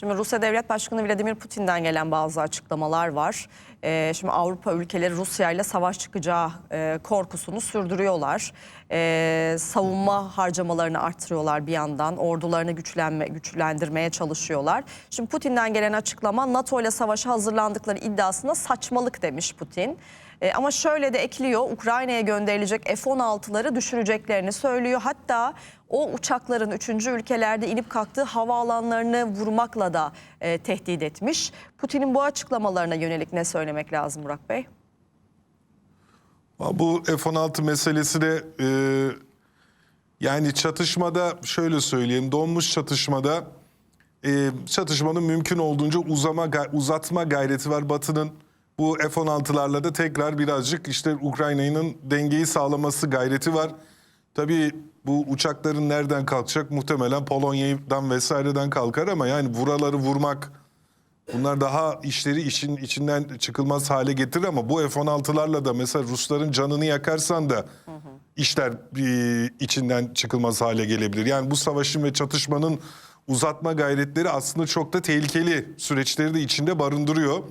Şimdi Rusya Devlet Başkanı Vladimir Putin'den gelen bazı açıklamalar var. Ee, şimdi Avrupa ülkeleri Rusya ile savaş çıkacağı e, korkusunu sürdürüyorlar. Ee, savunma harcamalarını arttırıyorlar bir yandan. Ordularını güçlenme, güçlendirmeye çalışıyorlar. Şimdi Putin'den gelen açıklama NATO ile savaşa hazırlandıkları iddiasında saçmalık demiş Putin. E, ama şöyle de ekliyor Ukrayna'ya gönderilecek F-16'ları düşüreceklerini söylüyor. Hatta o uçakların üçüncü ülkelerde inip kalktığı havaalanlarını vurmakla da e, tehdit etmiş. Putin'in bu açıklamalarına yönelik ne söylemek lazım Burak Bey? Bu F-16 meselesi de e, yani çatışmada şöyle söyleyeyim donmuş çatışmada e, çatışmanın mümkün olduğunca uzama uzatma gayreti var Batı'nın. Bu F-16'larla da tekrar birazcık işte Ukrayna'nın dengeyi sağlaması gayreti var. Tabii bu uçakların nereden kalkacak? Muhtemelen Polonya'dan vesaireden kalkar ama yani buraları vurmak Bunlar daha işleri işin içinden çıkılmaz hale getirir ama bu F-16'larla da mesela Rusların canını yakarsan da işler e, içinden çıkılmaz hale gelebilir. Yani bu savaşın ve çatışmanın uzatma gayretleri aslında çok da tehlikeli süreçleri de içinde barındırıyor.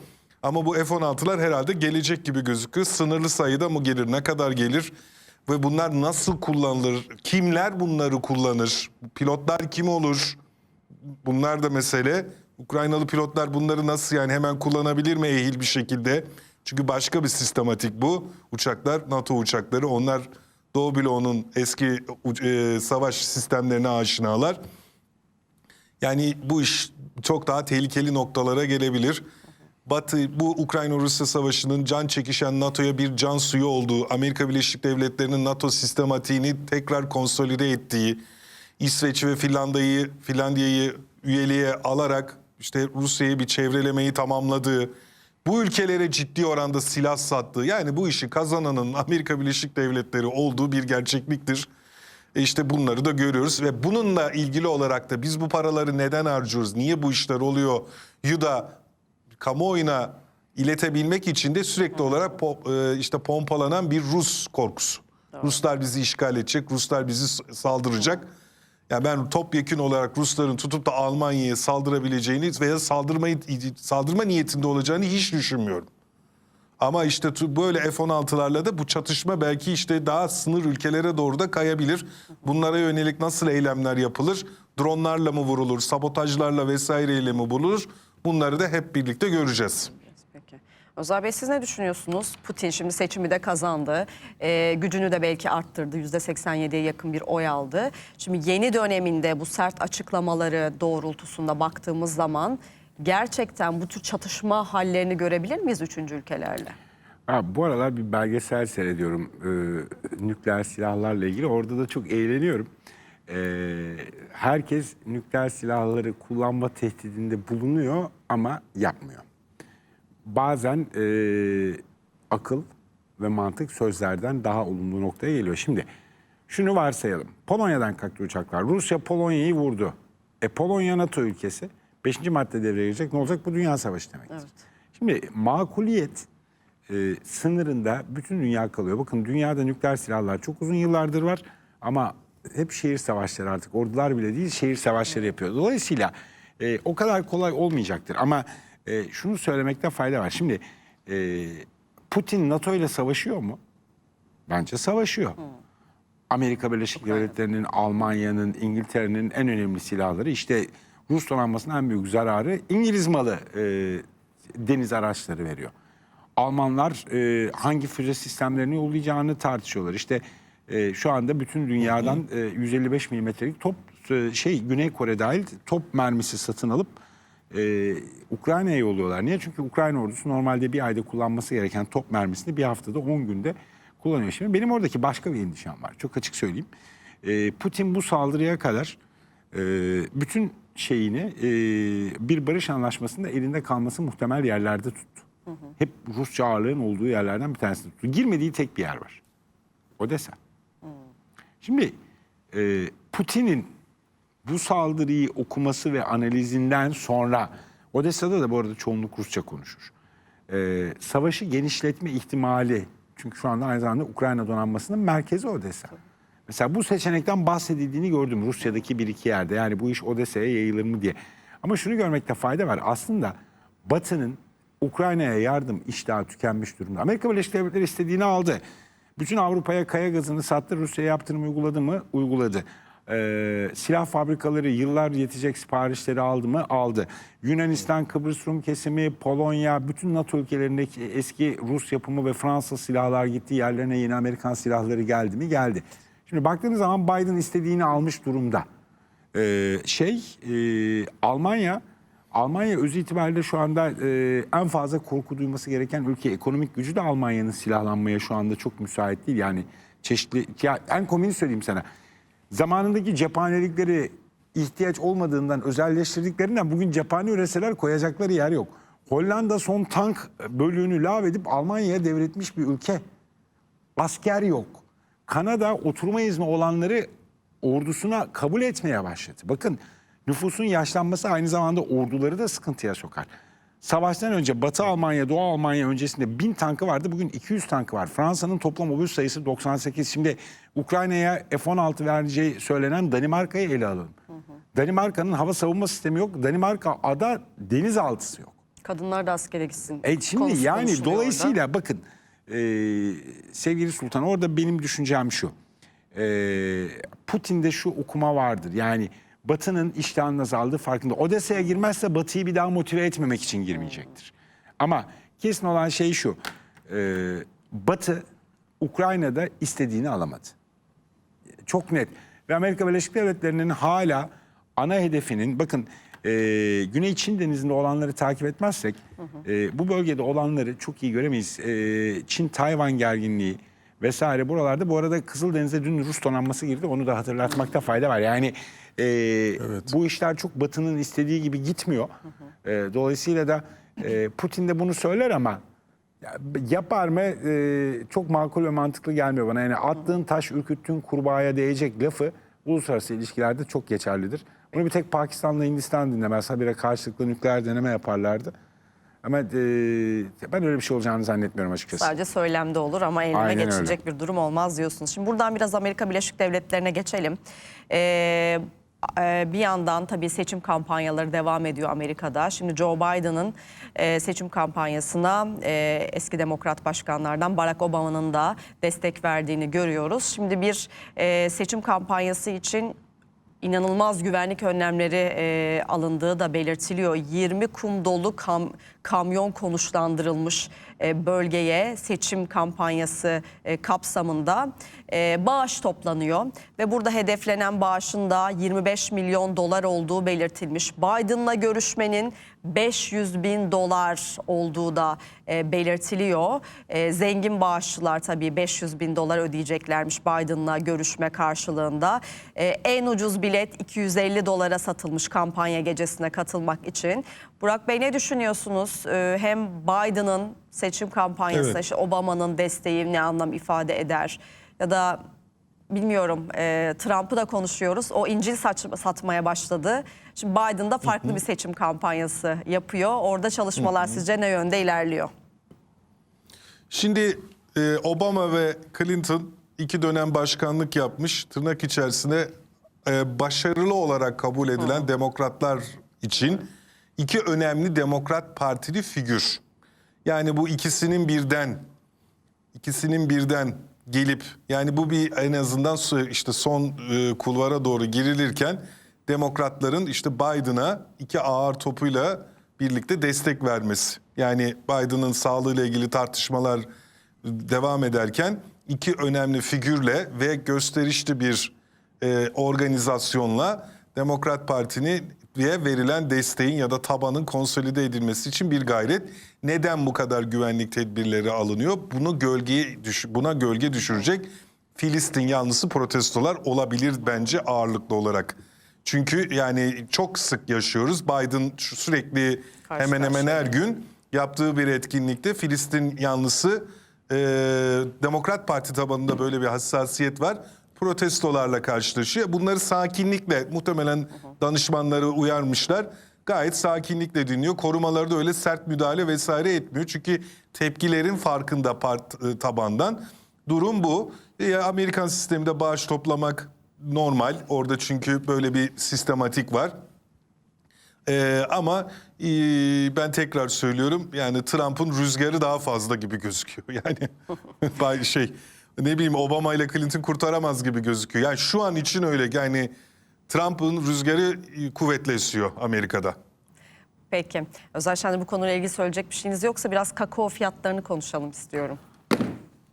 Ama bu F-16'lar herhalde gelecek gibi gözüküyor. Sınırlı sayıda mı gelir, ne kadar gelir ve bunlar nasıl kullanılır, kimler bunları kullanır, pilotlar kim olur? Bunlar da mesele. Ukraynalı pilotlar bunları nasıl yani hemen kullanabilir mi ehil bir şekilde? Çünkü başka bir sistematik bu. Uçaklar NATO uçakları. Onlar Doğu bloğunun eski e, savaş sistemlerine aşinalar. Yani bu iş çok daha tehlikeli noktalara gelebilir. Batı bu Ukrayna-Rusya savaşının can çekişen NATO'ya bir can suyu olduğu, Amerika Birleşik Devletleri'nin NATO sistematiğini tekrar konsolide ettiği, İsveç ve Finlandiya'yı Finlandiya'yı üyeliğe alarak işte Rusya'yı bir çevrelemeyi tamamladığı, bu ülkelere ciddi oranda silah sattığı, yani bu işi kazananın Amerika Birleşik Devletleri olduğu bir gerçekliktir. E işte bunları da görüyoruz ve bununla ilgili olarak da biz bu paraları neden harcıyoruz, niye bu işler oluyor yu da kamuoyuna iletebilmek için de sürekli olarak po- e, işte pompalanan bir Rus korkusu. Ruslar bizi işgal edecek, Ruslar bizi saldıracak. Ya ben topyekün olarak Rusların tutup da Almanya'ya saldırabileceğini veya saldırmayı saldırma niyetinde olacağını hiç düşünmüyorum. Ama işte böyle F-16'larla da bu çatışma belki işte daha sınır ülkelere doğru da kayabilir. Bunlara yönelik nasıl eylemler yapılır? Dronlarla mı vurulur, sabotajlarla vesaireyle mi vurulur? Bunları da hep birlikte göreceğiz. Peki. Özel Bey siz ne düşünüyorsunuz? Putin şimdi seçimi de kazandı. Ee, gücünü de belki arttırdı. %87'ye yakın bir oy aldı. Şimdi yeni döneminde bu sert açıklamaları doğrultusunda baktığımız zaman gerçekten bu tür çatışma hallerini görebilir miyiz üçüncü ülkelerle? Ha, bu aralar bir belgesel seyrediyorum e, nükleer silahlarla ilgili. Orada da çok eğleniyorum. E, herkes nükleer silahları kullanma tehdidinde bulunuyor ama yapmıyor. Bazen e, akıl ve mantık sözlerden daha olumlu noktaya geliyor. Şimdi şunu varsayalım. Polonya'dan kalktı uçaklar. Rusya Polonya'yı vurdu. E Polonya NATO ülkesi. Beşinci madde devreye girecek. Ne olacak? Bu dünya savaşı demektir. Evet. Şimdi makuliyet e, sınırında bütün dünya kalıyor. Bakın dünyada nükleer silahlar çok uzun yıllardır var ama hep şehir savaşları artık ordular bile değil şehir savaşları yapıyor. Dolayısıyla e, o kadar kolay olmayacaktır ama e, şunu söylemekte fayda var. Şimdi e, Putin NATO ile savaşıyor mu? Bence savaşıyor. Amerika Birleşik Devletleri'nin, Almanya'nın, İngiltere'nin en önemli silahları işte Rus donanmasının en büyük zararı İngiliz malı e, deniz araçları veriyor. Almanlar e, hangi füze sistemlerini yollayacağını tartışıyorlar. İşte e, şu anda bütün dünyadan e, 155 milimetrelik top e, şey Güney Kore dahil top mermisi satın alıp e, Ukrayna'ya yolluyorlar. Niye? Çünkü Ukrayna ordusu normalde bir ayda kullanması gereken top mermisini bir haftada 10 günde kullanıyor. Şimdi benim oradaki başka bir endişem var. Çok açık söyleyeyim. E, Putin bu saldırıya kadar e, bütün şeyini e, bir barış anlaşmasında elinde kalması muhtemel yerlerde tuttu. Hep Rusça ağırlığın olduğu yerlerden bir tanesi tuttu. Girmediği tek bir yer var. Odessa. Şimdi e, Putin'in bu saldırıyı okuması ve analizinden sonra Odessa'da da bu arada çoğunluk Rusça konuşur. E, savaşı genişletme ihtimali çünkü şu anda aynı zamanda Ukrayna donanmasının merkezi Odessa. Mesela bu seçenekten bahsedildiğini gördüm Rusya'daki bir iki yerde. Yani bu iş Odessa'ya yayılır mı diye. Ama şunu görmekte fayda var. Aslında Batı'nın Ukrayna'ya yardım iştahı tükenmiş durumda. Amerika Birleşik Devletleri istediğini aldı. Bütün Avrupa'ya kaya gazını sattı. Rusya'ya yaptırım uyguladı mı? Uyguladı. Ee, silah fabrikaları yıllar yetecek siparişleri aldı mı? Aldı. Yunanistan, Kıbrıs Rum kesimi, Polonya, bütün NATO ülkelerindeki eski Rus yapımı ve Fransız silahlar gitti. Yerlerine yeni Amerikan silahları geldi mi? Geldi. Şimdi baktığınız zaman Biden istediğini almış durumda. Ee, şey, e, Almanya, Almanya öz itibariyle şu anda e, en fazla korku duyması gereken ülke. Ekonomik gücü de Almanya'nın silahlanmaya şu anda çok müsait değil. Yani çeşitli, ya en komini söyleyeyim sana. Zamanındaki cephanelikleri ihtiyaç olmadığından özelleştirdiklerinden bugün cephane üretseler koyacakları yer yok. Hollanda son tank bölüğünü lağvedip Almanya'ya devretmiş bir ülke. Asker yok. Kanada oturma izni olanları ordusuna kabul etmeye başladı. Bakın nüfusun yaşlanması aynı zamanda orduları da sıkıntıya sokar. Savaştan önce Batı Almanya, Doğu Almanya öncesinde 1000 tankı vardı. Bugün 200 tankı var. Fransa'nın toplam obüs sayısı 98. Şimdi Ukrayna'ya F-16 vereceği söylenen Danimarka'yı ele alalım. Danimarka'nın hava savunma sistemi yok. Danimarka ada denizaltısı yok. Kadınlar da askere gitsin. E şimdi konusu yani dolayısıyla orada. bakın e, sevgili Sultan orada benim düşüncem şu. E, Putin'de şu okuma vardır. Yani Batı'nın iştahının azaldığı farkında. Odessa'ya girmezse Batı'yı bir daha motive etmemek için girmeyecektir. Ama kesin olan şey şu. E, Batı Ukrayna'da istediğini alamadı çok net. Ve Amerika Birleşik Devletleri'nin hala ana hedefinin bakın e, Güney Çin Denizi'nde olanları takip etmezsek e, bu bölgede olanları çok iyi göremeyiz. E, Çin-Tayvan gerginliği vesaire buralarda bu arada Kızıldeniz'e dün Rus donanması girdi onu da hatırlatmakta fayda var. Yani e, bu işler çok Batı'nın istediği gibi gitmiyor. E, dolayısıyla da e, Putin de bunu söyler ama ya, yapar mı e, çok makul ve mantıklı gelmiyor bana. Yani attığın taş ürküttüğün kurbağaya değecek lafı uluslararası ilişkilerde çok geçerlidir. Bunu bir tek Pakistan'la Hindistan dinlemez. Habire karşılıklı nükleer deneme yaparlardı. Ama e, ben öyle bir şey olacağını zannetmiyorum açıkçası. Sadece söylemde olur ama eyleme Aynen geçilecek bir durum olmaz diyorsunuz. Şimdi buradan biraz Amerika Birleşik Devletleri'ne geçelim. Ee, bir yandan tabii seçim kampanyaları devam ediyor Amerika'da. Şimdi Joe Biden'ın e, seçim kampanyasına e, eski demokrat başkanlardan Barack Obama'nın da destek verdiğini görüyoruz. Şimdi bir e, seçim kampanyası için inanılmaz güvenlik önlemleri e, alındığı da belirtiliyor. 20 kum dolu kam- kamyon konuşlandırılmış e, bölgeye seçim kampanyası e, kapsamında e, bağış toplanıyor ve burada hedeflenen bağışın da 25 milyon dolar olduğu belirtilmiş. Biden'la görüşmenin 500 bin dolar olduğu da e, belirtiliyor. E, zengin bağışçılar tabii 500 bin dolar ödeyeceklermiş Biden'la görüşme karşılığında. E, en ucuz bilet 250 dolara satılmış kampanya gecesine katılmak için. Burak Bey ne düşünüyorsunuz? E, hem Biden'ın seçim kampanyasına Evet. işte Obama'nın desteği ne anlam ifade eder? Ya da bilmiyorum e, Trump'ı da konuşuyoruz. O İncil saç, satmaya başladı. Şimdi Biden da farklı bir seçim kampanyası yapıyor. Orada çalışmalar sizce ne yönde ilerliyor? Şimdi e, Obama ve Clinton iki dönem başkanlık yapmış. Tırnak içerisinde e, başarılı olarak kabul edilen demokratlar için iki önemli demokrat partili figür. Yani bu ikisinin birden ikisinin birden gelip yani bu bir en azından işte son e, kulvara doğru girilirken demokratların işte Biden'a iki ağır topuyla birlikte destek vermesi. Yani Biden'ın sağlığıyla ilgili tartışmalar devam ederken iki önemli figürle ve gösterişli bir e, organizasyonla Demokrat Parti'nin diye verilen desteğin ya da tabanın konsolide edilmesi için bir gayret. Neden bu kadar güvenlik tedbirleri alınıyor? Bunu gölgeye düş buna gölge düşürecek Filistin yanlısı protestolar olabilir bence ağırlıklı olarak. Çünkü yani çok sık yaşıyoruz. Biden sürekli Karşı hemen hemen her gün yaptığı bir etkinlikte Filistin yanlısı e, Demokrat Parti tabanında böyle bir hassasiyet var. Protestolarla karşılaşıyor. Bunları sakinlikle muhtemelen danışmanları uyarmışlar. Gayet sakinlikle dinliyor. Korumaları da öyle sert müdahale vesaire etmiyor. Çünkü tepkilerin farkında part, e, tabandan. Durum bu. E, Amerikan sisteminde bağış toplamak normal. Orada çünkü böyle bir sistematik var. Ee, ama e, ben tekrar söylüyorum yani Trump'ın rüzgarı daha fazla gibi gözüküyor. Yani şey ne bileyim Obama ile Clinton kurtaramaz gibi gözüküyor. Yani şu an için öyle yani Trump'ın rüzgarı kuvvetle esiyor Amerika'da. Peki. Özel Şen'de bu konuyla ilgili söyleyecek bir şeyiniz yoksa biraz kakao fiyatlarını konuşalım istiyorum.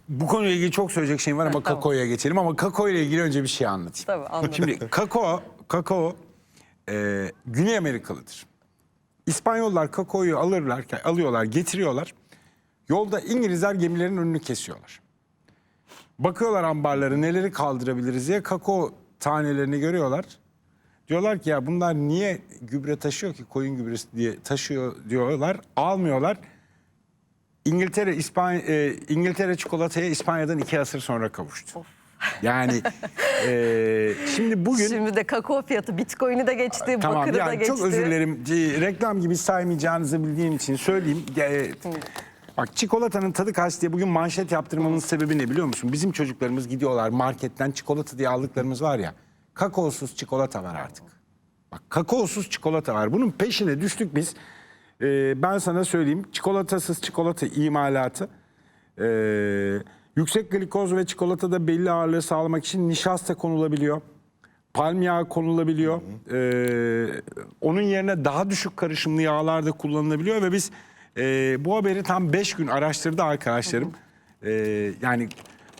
Bu konuyla ilgili çok söyleyecek şeyim var ama tamam. kakaoya geçelim. Ama kakao ile ilgili önce bir şey anlatayım. Tabii, anladım. Şimdi kakao, kakao e, Güney Amerikalıdır. İspanyollar kakaoyu alırlar, alıyorlar, getiriyorlar. Yolda İngilizler gemilerin önünü kesiyorlar. Bakıyorlar ambarları neleri kaldırabiliriz diye kakao tanelerini görüyorlar. Diyorlar ki ya bunlar niye gübre taşıyor ki koyun gübresi diye taşıyor diyorlar. Almıyorlar. İngiltere İspanya e, İngiltere çikolataya İspanya'dan iki asır sonra kavuştu. Yani e, şimdi bugün Şimdi de kakao fiyatı Bitcoin'i de geçti, tamam bakırı da yani geçti. çok özür dilerim reklam gibi saymayacağınızı bildiğim için söyleyeyim. E, bak çikolatanın tadı kaç diye bugün manşet yaptırmamın sebebi ne biliyor musun? Bizim çocuklarımız gidiyorlar marketten çikolata diye aldıklarımız var ya. Kakaosuz çikolata var artık. Bak kakaosuz çikolata var. Bunun peşine düştük biz. Ee, ben sana söyleyeyim. Çikolatasız çikolata imalatı. ee, yüksek glikoz ve çikolatada belli ağırlığı sağlamak için nişasta konulabiliyor. Palm yağı konulabiliyor. Ee, onun yerine daha düşük karışımlı yağlar da kullanılabiliyor ve biz ee, bu haberi tam 5 gün araştırdı arkadaşlarım. Ee, yani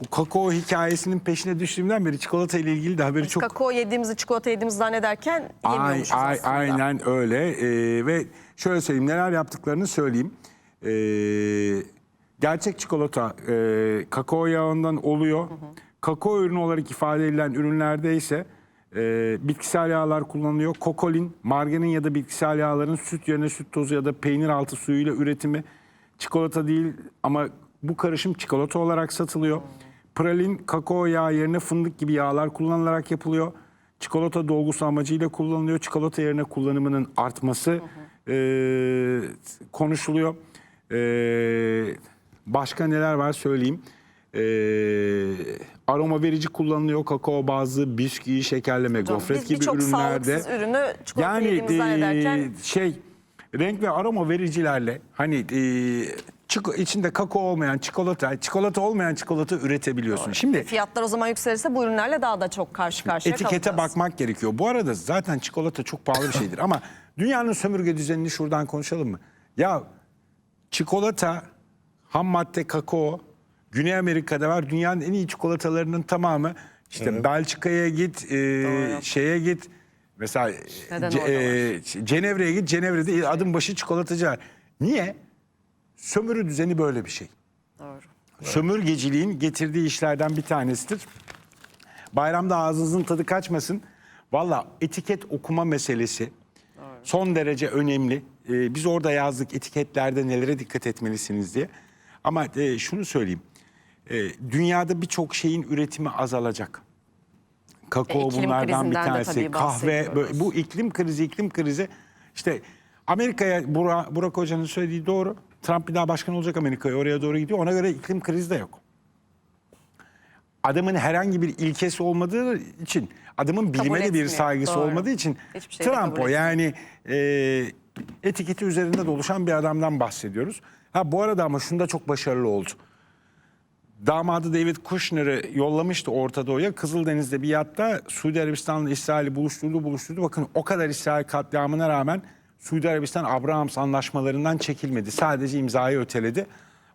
bu kakao hikayesinin peşine düştüğümden beri çikolata ile ilgili de haberi Biz çok kakao yediğimizi, çikolata yediğimizi zannederken Ay, yemiyormuşuz ay, aslında. aynen öyle Ee, ve şöyle söyleyeyim neler yaptıklarını söyleyeyim. Ee, gerçek çikolata e, kakao yağından oluyor. Kakao ürünü olarak ifade edilen ürünlerde ise e, bitkisel yağlar kullanılıyor. Kokolin, margarin ya da bitkisel yağların süt yerine süt tozu ya da peynir altı suyuyla üretimi çikolata değil ama bu karışım çikolata olarak satılıyor. Pralin kakao yağı yerine fındık gibi yağlar kullanılarak yapılıyor. Çikolata dolgusu amacıyla kullanılıyor. Çikolata yerine kullanımının artması e, konuşuluyor. E, başka neler var söyleyeyim. E, aroma verici kullanılıyor. Kakao bazı bisküvi, şekerleme, Hocam, gofret biz gibi birçok ürünlerde. sağlıksız ürünü çikolata Yani yediğimizi e, zannederken şey renk ve aroma vericilerle hani e, çiko- içinde kakao olmayan çikolata, çikolata olmayan çikolata üretebiliyorsun. Şimdi fiyatlar o zaman yükselirse bu ürünlerle daha da çok karşı karşıya etikete kalacağız. bakmak gerekiyor. Bu arada zaten çikolata çok pahalı bir şeydir ama dünyanın sömürge düzenini şuradan konuşalım mı? Ya çikolata, ham madde kakao, Güney Amerika'da var. Dünyanın en iyi çikolatalarının tamamı işte Belçika'ya git, e, şeye git. Mesela Ce- e, Cenevre'ye git. Cenevre'de adım başı çikolatacı var. Niye? Sömürü düzeni böyle bir şey. Doğru. Sömürgeciliğin getirdiği işlerden bir tanesidir. Bayramda ağzınızın tadı kaçmasın. Valla etiket okuma meselesi son derece önemli. Ee, biz orada yazdık etiketlerde nelere dikkat etmelisiniz diye. Ama e, şunu söyleyeyim. E, dünyada birçok şeyin üretimi azalacak. Kakao E, bunlardan bir tanesi. Kahve, böyle- bu iklim krizi, iklim krizi. İşte Amerika'ya Burak, Burak Hoca'nın söylediği doğru. Trump bir daha başkan olacak Amerika'ya. Oraya doğru gidiyor. Ona göre iklim krizi de yok. Adamın herhangi bir ilkesi olmadığı için, adamın bilime de bir saygısı Doğru. olmadığı için de Trump o. Yani e, etiketi üzerinde doluşan bir adamdan bahsediyoruz. Ha bu arada ama şunda çok başarılı oldu. Damadı David Kushner'ı yollamıştı Orta Doğu'ya. Kızıldeniz'de bir yatta Suudi Arabistan'la İsrail'i buluşturdu buluşturdu. Bakın o kadar İsrail katliamına rağmen Suudi Arabistan Abrahams anlaşmalarından çekilmedi. Sadece imzayı öteledi.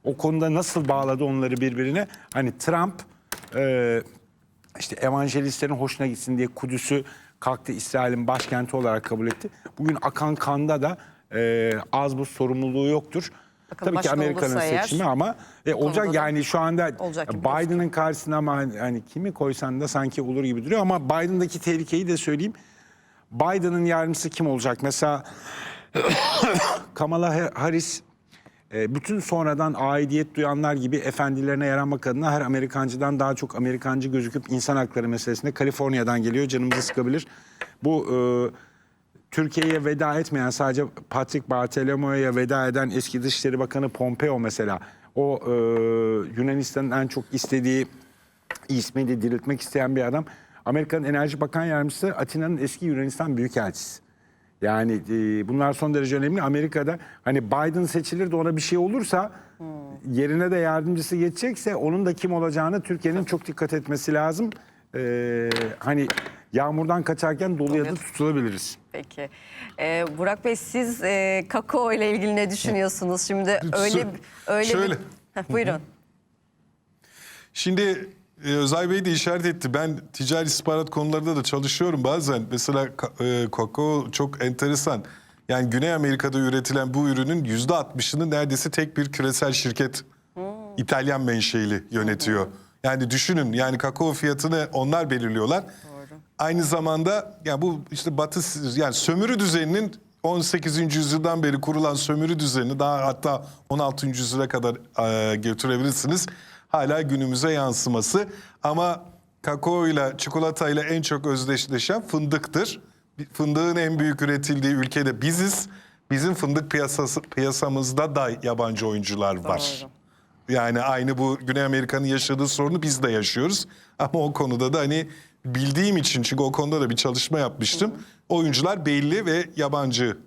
O konuda nasıl bağladı onları birbirine? Hani Trump e, işte evangelistlerin hoşuna gitsin diye Kudüs'ü kalktı İsrail'in başkenti olarak kabul etti. Bugün akan kanda da e, az bu sorumluluğu yoktur. Bakın Tabii ki Amerika'nın olursa eğer, seçimi ama e, olacak konuda da yani şu anda olacak gibi Biden'ın karşısına ama hani, hani kimi koysan da sanki olur gibi duruyor ama Biden'daki tehlikeyi de söyleyeyim. Biden'ın yardımcısı kim olacak? Mesela Kamala Harris e, bütün sonradan aidiyet duyanlar gibi efendilerine yaranmak adına her Amerikancıdan daha çok Amerikancı gözüküp insan hakları meselesinde Kaliforniya'dan geliyor. Canımızı sıkabilir. Bu e, Türkiye'ye veda etmeyen sadece Patrick Bartolomeo'ya veda eden eski Dışişleri Bakanı Pompeo mesela. O e, Yunanistan'ın en çok istediği ismi de diriltmek isteyen bir adam. Amerika'nın Enerji Bakan Yardımcısı Atina'nın eski Yunanistan Büyükelçisi. Yani e, bunlar son derece önemli. Amerika'da hani Biden seçilir de ona bir şey olursa yerine de yardımcısı geçecekse onun da kim olacağını Türkiye'nin çok dikkat etmesi lazım. Ee, hani yağmurdan kaçarken doluya da tutulabiliriz. Peki. Ee, Burak Bey siz e, kakao ile ilgili ne düşünüyorsunuz? Şimdi öyle öyle Şöyle. bir... Heh, buyurun. Şimdi e, Özay Bey de işaret etti. Ben ticari istihbarat konularında da çalışıyorum bazen. Mesela ka- e, kakao çok enteresan. Yani Güney Amerika'da üretilen bu ürünün yüzde altmışını neredeyse tek bir küresel şirket İtalyan menşeili yönetiyor. Yani düşünün yani kakao fiyatını onlar belirliyorlar. Aynı zamanda yani bu işte batı yani sömürü düzeninin 18. yüzyıldan beri kurulan sömürü düzenini daha hatta 16. yüzyıla kadar e, götürebilirsiniz. Hala günümüze yansıması ama kakao ile çikolata ile en çok özdeşleşen fındıktır. Fındığın en büyük üretildiği ülkede biziz. Bizim fındık piyasası piyasamızda da yabancı oyuncular var. Doğru. Yani aynı bu Güney Amerika'nın yaşadığı sorunu biz de yaşıyoruz. Ama o konuda da hani bildiğim için çünkü o konuda da bir çalışma yapmıştım. Oyuncular belli ve yabancı.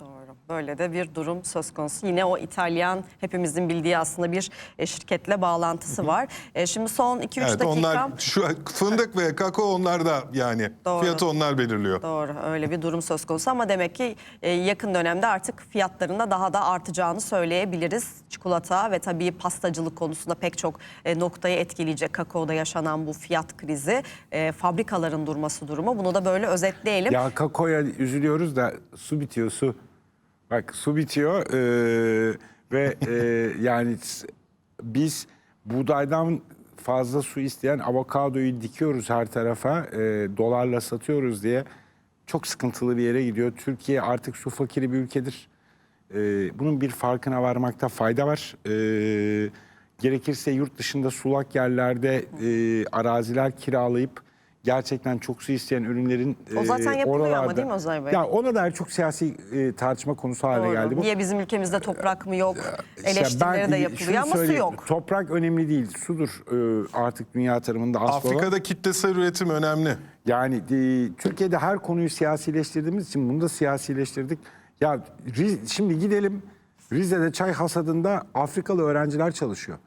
Doğru. Böyle de bir durum söz konusu. Yine o İtalyan hepimizin bildiği aslında bir e, şirketle bağlantısı var. E, şimdi son 2-3 Evet dakika. onlar şu fındık ve kakao onlar da yani Doğru. fiyatı onlar belirliyor. Doğru öyle bir durum söz konusu ama demek ki e, yakın dönemde artık fiyatlarında daha da artacağını söyleyebiliriz. Çikolata ve tabii pastacılık konusunda pek çok e, noktayı etkileyecek kakaoda yaşanan bu fiyat krizi, e, fabrikaların durması durumu. Bunu da böyle özetleyelim. Ya kakaoya üzülüyoruz da su bitiyor su. Bak su bitiyor eee, ve eee, yani biz buğdaydan fazla su isteyen avokadoyu dikiyoruz her tarafa eee, dolarla satıyoruz diye çok sıkıntılı bir yere gidiyor. Türkiye artık su fakiri bir ülkedir. Eee, bunun bir farkına varmakta fayda var. Eee, gerekirse yurt dışında sulak yerlerde eee, araziler kiralayıp gerçekten çok su isteyen ürünlerin O zaten eee, yapılıyor ama oralarda- değil mi Ozan Bey? Ya ona dair çok siyasi e, tartışma konusu haline Doğru. geldi bu. Niye bizim ülkemizde toprak mı yok? İşte Eleştirileri de şunu yapılıyor ama su yok. Toprak önemli değil, sudur e, artık dünya tarımında asıl olan. Afrika'da kitlesel üretim önemli. Yani e, Türkiye'de her konuyu siyasileştirdiğimiz için bunu da siyasileştirdik. Ya Riz- şimdi gidelim Rize'de çay hasadında Afrikalı öğrenciler çalışıyor.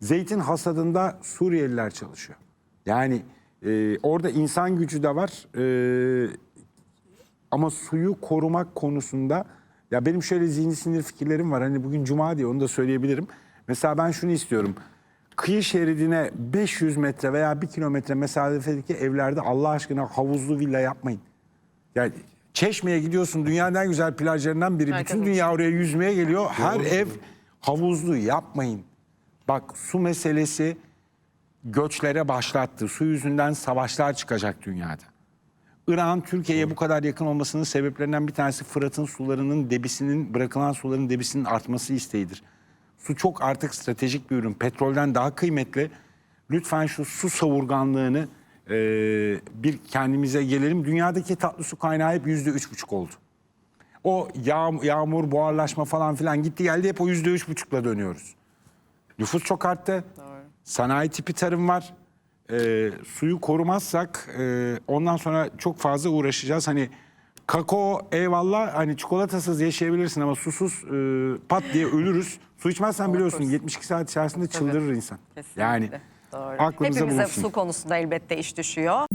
Zeytin hasadında Suriyeliler çalışıyor. Yani e, orada insan gücü de var. E, ama suyu korumak konusunda ya benim şöyle zihni sinir fikirlerim var. Hani bugün cuma diye onu da söyleyebilirim. Mesela ben şunu istiyorum. Kıyı şeridine 500 metre veya 1 kilometre mesafedeki evlerde Allah aşkına havuzlu villa yapmayın. Yani Çeşme'ye gidiyorsun dünyanın en güzel plajlarından biri. Herkes Bütün dünya oraya yüzmeye geliyor. Her ev havuzlu yapmayın. Bak su meselesi göçlere başlattı. Su yüzünden savaşlar çıkacak dünyada. Irak'ın Türkiye'ye bu kadar yakın olmasının sebeplerinden bir tanesi Fırat'ın sularının debisinin, bırakılan suların debisinin artması isteğidir. Su çok artık stratejik bir ürün. Petrolden daha kıymetli. Lütfen şu su savurganlığını e, bir kendimize gelelim. Dünyadaki tatlı su kaynağı hep yüzde üç buçuk oldu. O yağ, yağmur, buharlaşma falan filan gitti geldi hep o yüzde üç buçukla dönüyoruz. Nüfus çok arttı. Sanayi tipi tarım var. Ee, suyu korumazsak e, ondan sonra çok fazla uğraşacağız. Hani kakao eyvallah hani çikolatasız yaşayabilirsin ama susuz e, pat diye ölürüz. Su içmezsen biliyorsun Korkuruz. 72 saat içerisinde çıldırır insan. Kesinlikle. Yani Doğru. aklımıza Hepimize bulunsun. su konusunda elbette iş düşüyor.